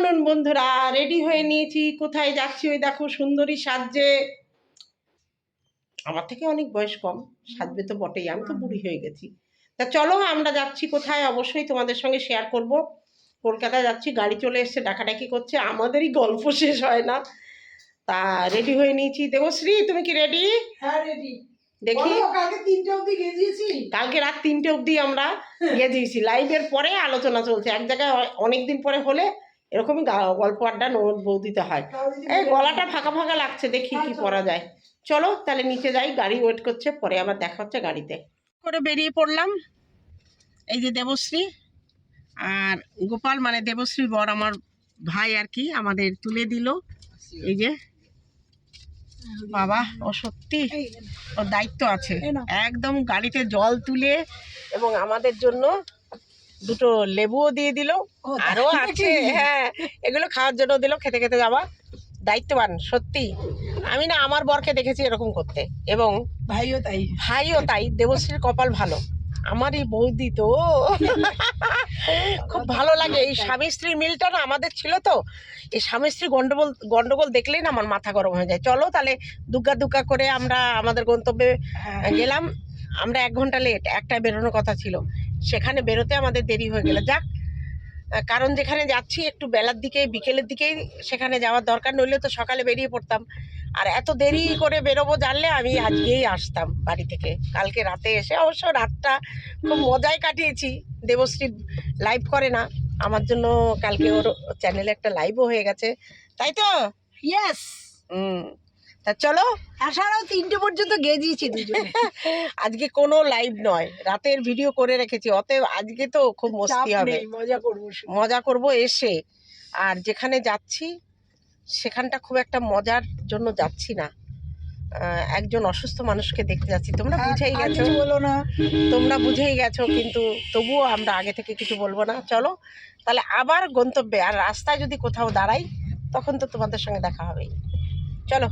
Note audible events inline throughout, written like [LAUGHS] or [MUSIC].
Afternoon বন্ধুরা ready হয়ে নিয়েছি। কোথায় যাচ্ছি ওই দেখো সুন্দরী সাজছে। আমার থেকে অনেক বয়স কম সাজবে তো বটেই আমি তো বুড়ি হয়ে গেছি। তা চলো আমরা যাচ্ছি কোথায় অবশ্যই তোমাদের সঙ্গে শেয়ার করব। কলকাতায় যাচ্ছি গাড়ি চলে এসছে ডাকাডাকি করছে আমাদেরই গল্প শেষ হয় না। তা রেডি হয়ে নিয়েছি। দেবশ্রী তুমি কি রেডি হ্যাঁ রেডি দেখি। কালকে তিনটে অবধি গেছিয়েছি কালকে রাত তিনটে অবধি আমরা গেছিয়েছি লাইভের পরে আলোচনা চলছে। এক জায়গায় অনেক দিন পরে হলে এরকমই গা- গল্প আড্ডা নোট বউ দিতে হয়। এই গলাটা ফাঁকা ফাঁকা লাগছে দেখি কি করা যায়। চলো তাহলে নিচে যাই গাড়ি ওয়েট করছে পরে আবার দেখা হচ্ছে গাড়িতে। করে বেরিয়ে পড়লাম। এই যে দেবশ্রী আর গোপাল মানে দেবশ্রী বর আমার ভাই আর কি আমাদের তুলে দিল। এই যে বাবা ও সত্যি ওর দায়িত্ব আছে। একদম গাড়িতে জল তুলে এবং আমাদের জন্য দুটো লেবুও দিয়ে দিল। ও, আরও আছে হ্যাঁ এগুলো খাওয়ার জন্য দিল খেতে খেতে যাওয়া। দায়িত্ববান সত্যি। আমি না আমার বরকে দেখেছি এরকম করতে। এবং ভাইও তাই। ভাইও তাই দেবশ্রীর কপাল ভালো। আমার এই বৌদি তো খুব ভালো লাগে। এই স্বামী স্ত্রীর মিলটা না আমাদের ছিল তো। এই স্বামী স্ত্রী গন্ডগোল গন্ডগোল দেখলেই না আমার মাথা গরম হয়ে যায়। চলো তাহলে দুগ্গা দুগ্গা করে আমরা আমাদের গন্তব্যে হ্যাঁ। গেলাম। আমরা এক ঘণ্টা লেট একটায় বেরোনোর কথা ছিল। সেখানে বেরোতে আমাদের দেরি হয়ে গেল। যাক কারণ যেখানে যাচ্ছি একটু বেলার দিকে বিকেলের দিকেই সেখানে যাওয়ার দরকার নইলে তো সকালে বেরিয়ে পড়তাম। আর এত দেরি করে বেরোবো জানলে আমি আজকেই আসতাম বাড়ি থেকে। কালকে রাতে এসে অবশ্য রাতটা খুব মজায় কাটিয়েছি। দেবশ্রী লাইভ করে না। আমার জন্য কালকে ওর চ্যানেলে একটা লাইভও হয়ে গেছে। তাই তো? Yes hmm. তা চলো। আসারও তিনটে পর্যন্ত গেজিয়েছি দুজনে। [LAUGHS] আজকে কোনো লাইভ নয়। রাতের ভিডিও করে রেখেছি। অতএব আজকে তো খুব মস্তি হবে। মজা করব মজা করব এসে। আর যেখানে যাচ্ছি সেখানটা খুব একটা মজার জন্য যাচ্ছি না। একজন অসুস্থ মানুষকে দেখতে যাচ্ছি। তোমরা বুঝেই গেছো। বলো না। তোমরা বুঝেই গেছো কিন্তু তবুও আমরা আগে থেকে কিছু বলব না। চলো তাহলে আবার গন্তব্যে। আর রাস্তায় যদি কোথাও দাঁড়াই তখন তো তোমাদের সঙ্গে দেখা হবেই। চলো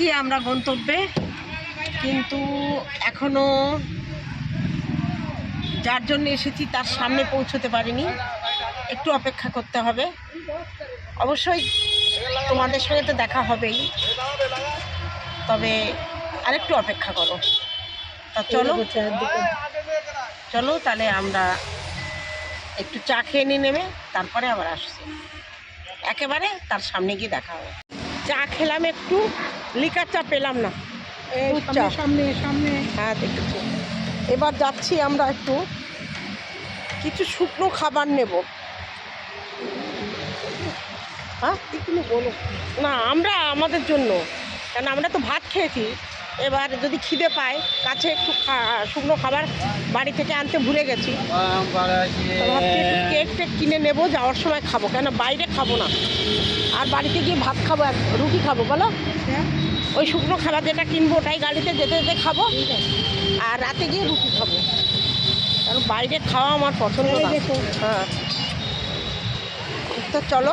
গেছি আমরা গন্তব্যে, কিন্তু এখনও যার জন্য এসেছি তার সামনে পৌঁছতে পারিনি। একটু অপেক্ষা করতে হবে। অবশ্যই তোমাদের সঙ্গে তো দেখা হবেই। তবে আরেকটু অপেক্ষা করো। তা চলো চলো তাহলে আমরা একটু চা খেয়ে নিয়ে নেবে তারপরে আবার আসছি। একেবারে তার সামনে গিয়ে দেখা হবে। চা খেলাম একটু লিকার চা পেলাম না। দুধ চা। সামনে সামনে হ্যাঁ দেখেছি। এবার যাচ্ছি আমরা একটু কিছু শুকনো খাবার নেব। হ্যাঁ? বলো। না আমরা আমাদের জন্য। কেন আমরা তো ভাত খেয়েছি। এবার যদি খিদে পায় কাছে একটু শুকনো খাবার বাড়ি থেকে আনতে ভুলে গেছি। কেক টেক কিনে নেব যাওয়ার সময় খাব কেন বাইরে খাব না। আর বাড়িতে গিয়ে ভাত খাব এক রুটি খাব বলো? ওই শুকনো খাবার যেটা কিনবো ওটাই গাড়িতে যেতে যেতে খাব আর রাতে গিয়ে রুটি খাব। কারণ বাইরে খাওয়া আমার পছন্দ না। হ্যাঁ। তো চলো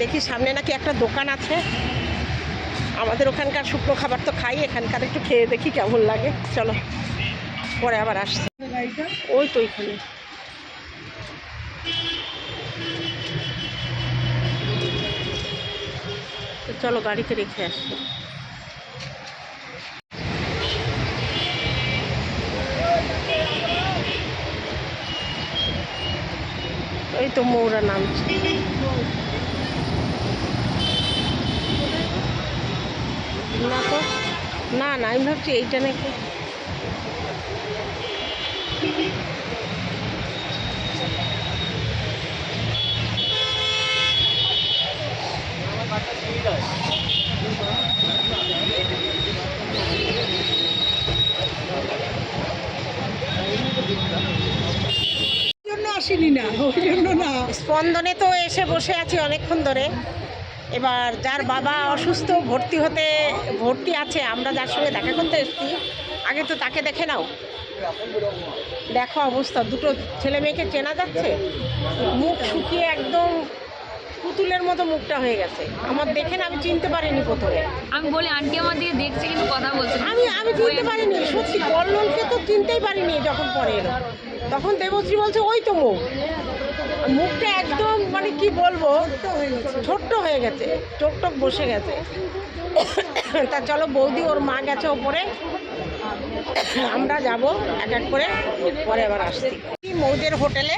দেখি সামনে নাকি একটা দোকান আছে। আমাদের ওখানকার শুকনো খাবার তো খাই, এখানকার একটু খেয়ে দেখি কেমন লাগে। চলো, পরে আবার আসছি। ওই তো ওইখানে। চলো গাড়িতে রেখে আসি। এই তো মৌরা নামছে না তো? না না আমি ভাবছি এইটা নাকি। ওই জন্য আসিনি না ওই জন্য না। স্পন্দনে তো এসে বসে আছি অনেকক্ষণ ধরে। এবার যার বাবা অসুস্থ ভর্তি হতে ভর্তি আছে আমরা যার সঙ্গে দেখা করতে এসেছি আগে তো তাকে দেখে নাও। দেখো অবস্থা দুটো ছেলে মেয়েকে চেনা যাচ্ছে? মুখ শুকিয়ে একদম পুতুলের মতো মুখটা হয়ে গেছে। আমার দেখে না আমি চিনতে পারিনি প্রথমে। আমি বলি আন্টি আমার দিকে দেখছে কিন্তু কথা বলছে আমি আমি চিনতে পারিনি সত্যি কল্লোলকে তো চিনতেই পারিনি যখন পরে এলো। তখন দেবশ্রী বলছে ওই তো মুখ মুখটা একদম মানে কি বলব ছোট্ট হয়ে গেছে চোখ টোক বসে গেছে। তা চলো বৌদি ওর মা গেছে ওপরে। আমরা যাব এক এক করে পরে আবার আসছি। মৌদের হোটেলে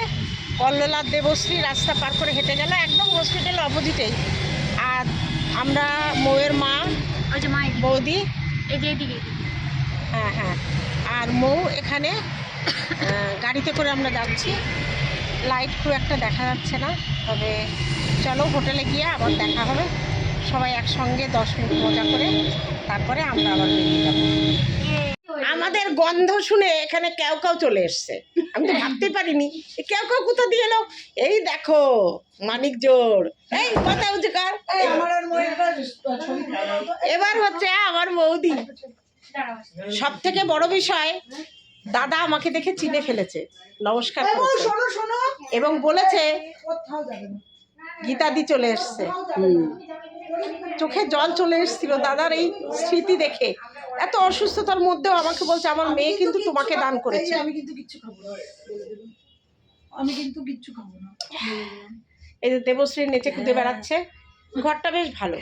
কল্লোলার দেবশ্রী রাস্তা পার করে হেঁটে গেল একদম হসপিটালের অপোজিটেই আর আমরা মৌয়ের মা বৌদি। হ্যাঁ হ্যাঁ। আর মৌ এখানে গাড়িতে করে আমরা যাচ্ছি। লাইট খুব একটা দেখা যাচ্ছে না তবে চলো হোটেলে গিয়ে আবার দেখা হবে। সবাই একসঙ্গে দশ মিনিট মজা করে তারপরে আমরা আবার বেরিয়ে যাব। আমাদের গন্ধ শুনে এখানে কেউ কেউ চলে এসছে। আমি তো ভাবতে পারিনি। কেউ কেউ কোথা দিয়ে এলো? এই দেখো মানিক জোর। এই কথা উঁচু কর? এবার হচ্ছে আমার বৌদি। সব থেকে বড় বিষয় দাদা আমাকে দেখে চিনে ফেলেছে। নমস্কার এই শোনো শোনো। এবং বলেছে গীতাদি চলে এসছে। চোখে জল চলে এসেছিল দাদার এই স্মৃতি দেখে। এত অসুস্থতার মধ্যেও আমাকে বলছে আমার মেয়ে কিন্তু তোমাকে দান করেছে। আমি কিন্তু কিচ্ছু খাব না। আমি কিন্তু কিচ্ছু খাব না। এই যে দেবশ্রী নেচে কুদে বেড়াচ্ছে। ঘরটা বেশ ভালো।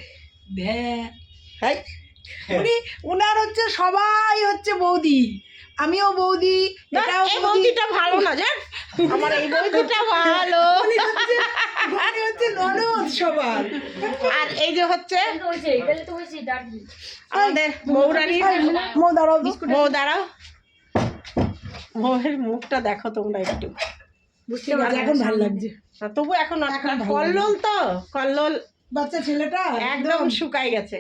হ্যাঁ। হ্যাঁ। উনি উনার হচ্ছে সবাই হচ্ছে বৌদি। আমিও বৌদি এটাও এই বৌদিটা ভালো না জান আমার এই বৌদিটা ভালো। হচ্ছে ননদ সবার। আর এই যে হচ্ছে আমাদের মৌরানি মো দাঁড়াও। মৌ দাঁড়াও। মৌয়ের মুখটা দেখো তোমরা একটু। বুঝতে পারছ। এখন ভালো লাগছে। তবু এখন কল্লোল তো কল্লোল বাচ্চা ছেলেটা একদম শুকাই গেছে।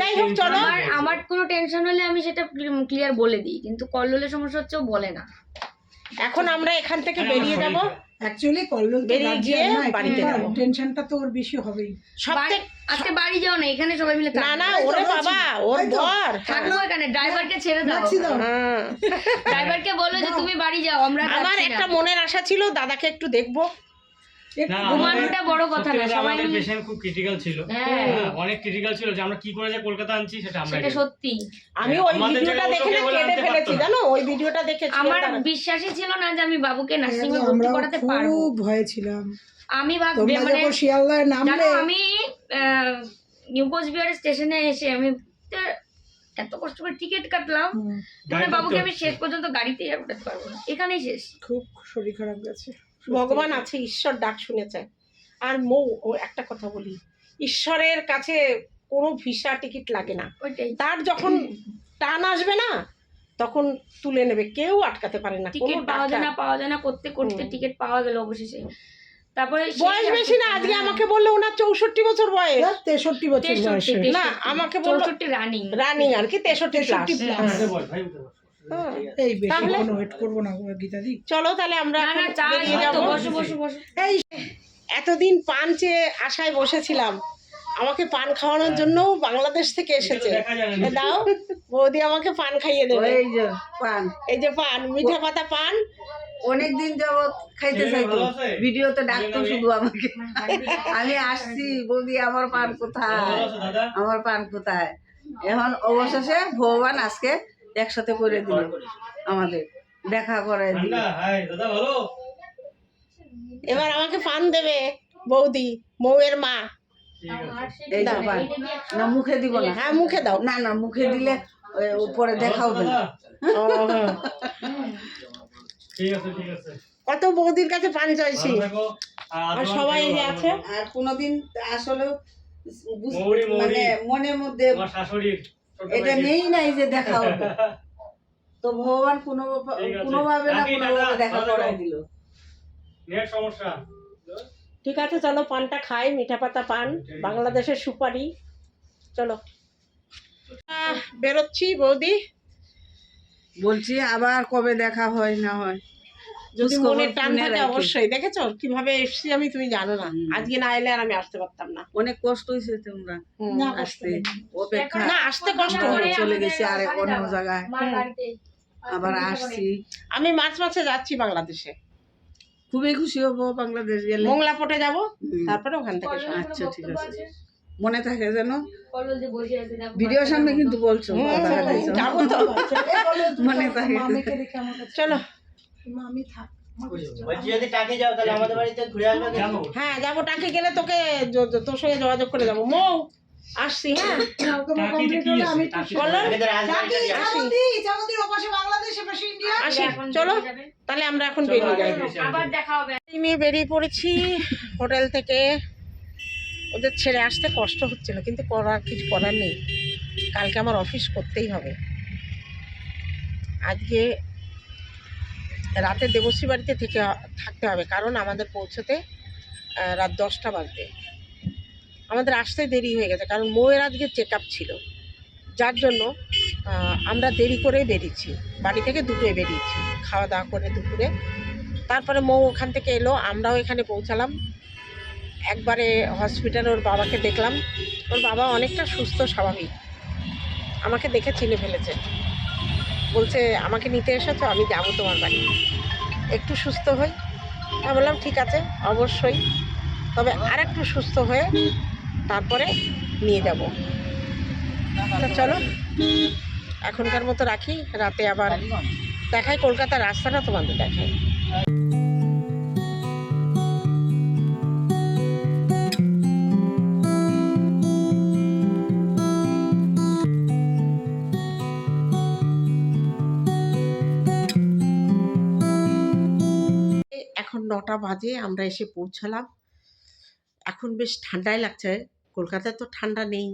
যাই হোক চলো। আমার আমার কোনো টেনশন হলে আমি সেটা ক্লিয়ার বলে দিই কিন্তু কল্লোলের সমস্যা হচ্ছে ও বলে না। এখন আমরা এখান থেকে বেরিয়ে যাব। অ্যাকচুয়ালি কল্লোল বেরিয়ে গিয়ে বাড়িতে যাব। টেনশনটা তো ওর বেশি হবেই। আজকে বাড়ি যাও না এখানে সবাই মিলে না। না ওরে বাবা ওর। বর। এখানে ড্রাইভারকে ছেড়ে দাও। হ্যাঁ। ড্রাইভারকে বলো যে তুমি বাড়ি যাও আমরা আমার একটা মনের আশা ছিল দাদাকে একটু দেখব। ঘুমানোটা বড় কথা না সবাই আমাদের পেশেন্ট খুব ক্রিটিক্যাল ছিল। হ্যাঁ। হ্যাঁ, অনেক ক্রিটিক্যাল ছিল যে আমরা কি করে যে কলকাতা আনছি সেটা আমরা সেটা সত্যি। আমি ওই ভিডিওটা দেখে না কেঁদে ফেলেছি জানো? ওই ভিডিওটা দেখে আমার বিশ্বাসই ছিল না যে আমি বাবুকে নার্সিং এ ভর্তি করাতে পারব। খুব ভয়ে ছিলাম। আমি ভাবছি মানে শিয়ালদায় নামলে আমি নিউ কোচবিহার স্টেশনে এসে আমি এত কষ্ট করে টিকিট কাটলাম। মানে বাবুকে আমি শেষ পর্যন্ত গাড়িতেই আর উঠাতে পারব না। এখানেই শেষ। খুব শরীর খারাপ গেছে। ভগবান আছে ঈশ্বর ডাক শুনেছে। আর মৌ ও একটা কথা বলি ঈশ্বরের কাছে কোনো ভিসা টিকিট লাগে না। তার যখন টান আসবে না তখন তুলে নেবে কেউ আটকাতে পারে না টিকিট পাওয়া যায় না পাওয়া যায় না করতে করতে টিকিট পাওয়া গেল অবশেষে। তারপরে বয়স বেশি না আজকে হ্যাঁ, আমাকে বলল ওনার চৌষট্টি বছর বয়স। তেষট্টি বছর না, আমাকে বললো- রানিং। রানিং আর কি তেষট্টি তেষট্টি বস। এই বেশি কোনো ওয়েট করব না গীতাদি। চলো তাহলে আমরা এই বসো বসো বসো। এই এতদিন পান চেয়ে আশায় বসেছিলাম। আমাকে পান খাওয়ানোর জন্য বাংলাদেশ থেকে এসেছে। দাও বৌদি আমাকে পান খাইয়ে দেবে। এই যে পান। এই যে পান মিঠা পাতা পান। অনেক দিন যাবত খাইতে চাইতো? ভিডিওতে ডাকতো শুধু আমাকে। আমি আসছি বৌদি আমার পান কোথায়? আমার পান কোথায়? এখন অবশেষে ভগবান আজকে একসাথে করে দিল আমাদের। দেখা করে দিল? এবার আমাকে পান দেবে বৌদি মৌয়ের মা। এই না মুখে দিব না। হ্যাঁ মুখে দাও। না না মুখে দিলে ওই উপরে দেখা হবে। কত বৌদির কাছে পান চাইছি। আর সবাই আছে? আর কোনোদিন আসলে। মানে মনের মধ্যে শাশুড়ির এটা। নেই নাই যে দেখা হবে। [LAUGHS] তো ভগবান কোনো ঠিক আছে। কোনোভাবে না কোনোভাবে দেখা করাই দিল। নেট সমস্যা। ঠিক আছে চলো পানটা খাই মিঠা পাতা পান। বাংলাদেশের সুপারি। চলো। আহ, বেরোচ্ছি বৌদি। বলছি আবার কবে দেখা হয় না হয়। যদি মনে টান থাকে অবশ্যই। দেখেছ? কীভাবে এসছি আমি তুমি জানো না। আজকে না এলে আর আমি আসতে পারতাম না। অনেক কষ্ট হয়েছে তোমরা। আসতে। অপেক্ষা। না আসতে কষ্ট হলো চলে গেছি আর অন্য জায়গায়। আবার আসছি। আমি মার্চ মাসে যাচ্ছি বাংলাদেশে। খুবই খুশি হব বাংলাদেশ গেলে। মোংলা পটে যাব তারপরে ওখান থেকে আচ্ছা, ঠিক আছে। মনে থাকে যেন। ভিডিওর সামনে কিন্তু বলছো [LAUGHS] মনে থাকে। চলো। মামি থাক। আমার কাছে চলো। বলছি যদি টাকে যাও তাহলে আমাদের বাড়িতে ঘুরে আসবে হ্যাঁ যাব। টাকে গেলে তোকে তোর সঙ্গে যোগাযোগ করে যাব। মৌ আসছি হ্যাঁ? দিয়ে আসি। চলো। তাহলে আমরা এখন বেরিয়ে যাই। আবার দেখা হবে। নিয়ে বেরিয়ে পড়েছি। হোটেল থেকে। ওদের ছেড়ে আসতে কষ্ট হচ্ছিল কিন্তু করার কিছু করার নেই। কালকে আমার অফিস করতেই হবে। আজকে রাতে দেবশ্রী বাড়িতে থেকে, থাকতে হবে। কারণ আমাদের পৌঁছতে রাত দশটা বাজবে। আমাদের আসতে দেরি হয়ে গেছে, কারণ মৌয়ের আজকে চেক আপ ছিল। যার জন্য আমরা দেরি করেই বেরিয়েছি। বাড়ি থেকে দুটোয় বেরিয়েছি, খাওয়া দাওয়া করে দুপুরে। তারপরে মৌ ওখান থেকে এলো, আমরাও এখানে পৌঁছালাম। একবারে হসপিটালে ওর বাবাকে দেখলাম। ওর বাবা অনেকটা সুস্থ, স্বাভাবিক। আমাকে দেখে চিনে ফেলেছে। বলছে, আমাকে নিতে এসেছ, আমি যাব তোমার বাড়ি। একটু সুস্থ হই। আমি বললাম, ঠিক আছে, অবশ্যই। তবে আর একটু সুস্থ হয়ে তারপরে নিয়ে যাব। তা চলো, এখনকার মতো রাখি। রাতে আবার দেখাই, কলকাতার রাস্তাটা তোমাদের দেখাই। নটা বাজে, আমরা এসে পৌঁছালাম। এখন বেশ ঠান্ডাই লাগছে। কলকাতায় তো ঠান্ডা নেই,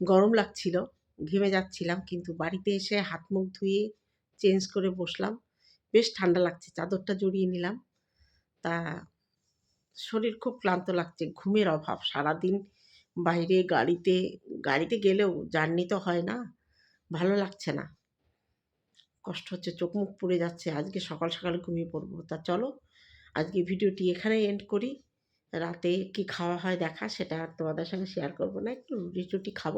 গরম লাগছিল, ঘেমে যাচ্ছিলাম, কিন্তু বাড়িতে এসে হাত মুখ ধুয়ে চেঞ্জ করে বসলাম। বেশ ঠান্ডা লাগছে, চাদরটা জড়িয়ে নিলাম। তা শরীর খুব ক্লান্ত লাগছে, ঘুমের অভাব। সারাদিন বাইরে গাড়িতে গাড়িতে গেলেও জার্নি তো হয় না, ভালো লাগছে না। কষ্ট হচ্ছে, চোখ মুখ পুড়ে যাচ্ছে, আজকে সকাল সকাল ঘুমিয়ে পড়ব। তা চলো আজকে ভিডিওটি এখানে এন্ড করি। রাতে কি খাওয়া হয় দেখা, সেটা আর তোমাদের সঙ্গে শেয়ার করব না, একটু রুটি টুটি খাব।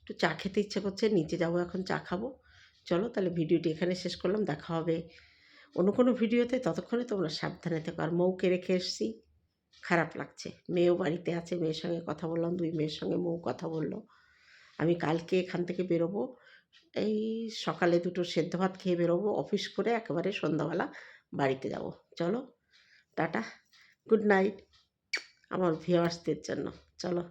একটু চা খেতে ইচ্ছে করছে, নিচে যাব এখন, চা খাব। চলো তাহলে ভিডিওটি এখানে শেষ করলাম, দেখা হবে অন্য কোনো ভিডিওতে, ততক্ষণে তোমরা সাবধানে থেকো। আর মৌকে রেখে এসছি, খারাপ লাগছে। মেয়েও বাড়িতে আছে, মেয়ের সঙ্গে কথা বললাম, দুই মেয়ের সঙ্গে মৌ কথা বলল। আমি কালকে এখান থেকে বেরোবো এই সকালে দুটো সেদ্ধ ভাত খেয়ে বেরোবো অফিস করে একেবারে সন্ধ্যাবেলা বাড়িতে যাব। চলো, টাটা গুড নাইট আমার ভিউয়ার্সদের জন্য। চলো।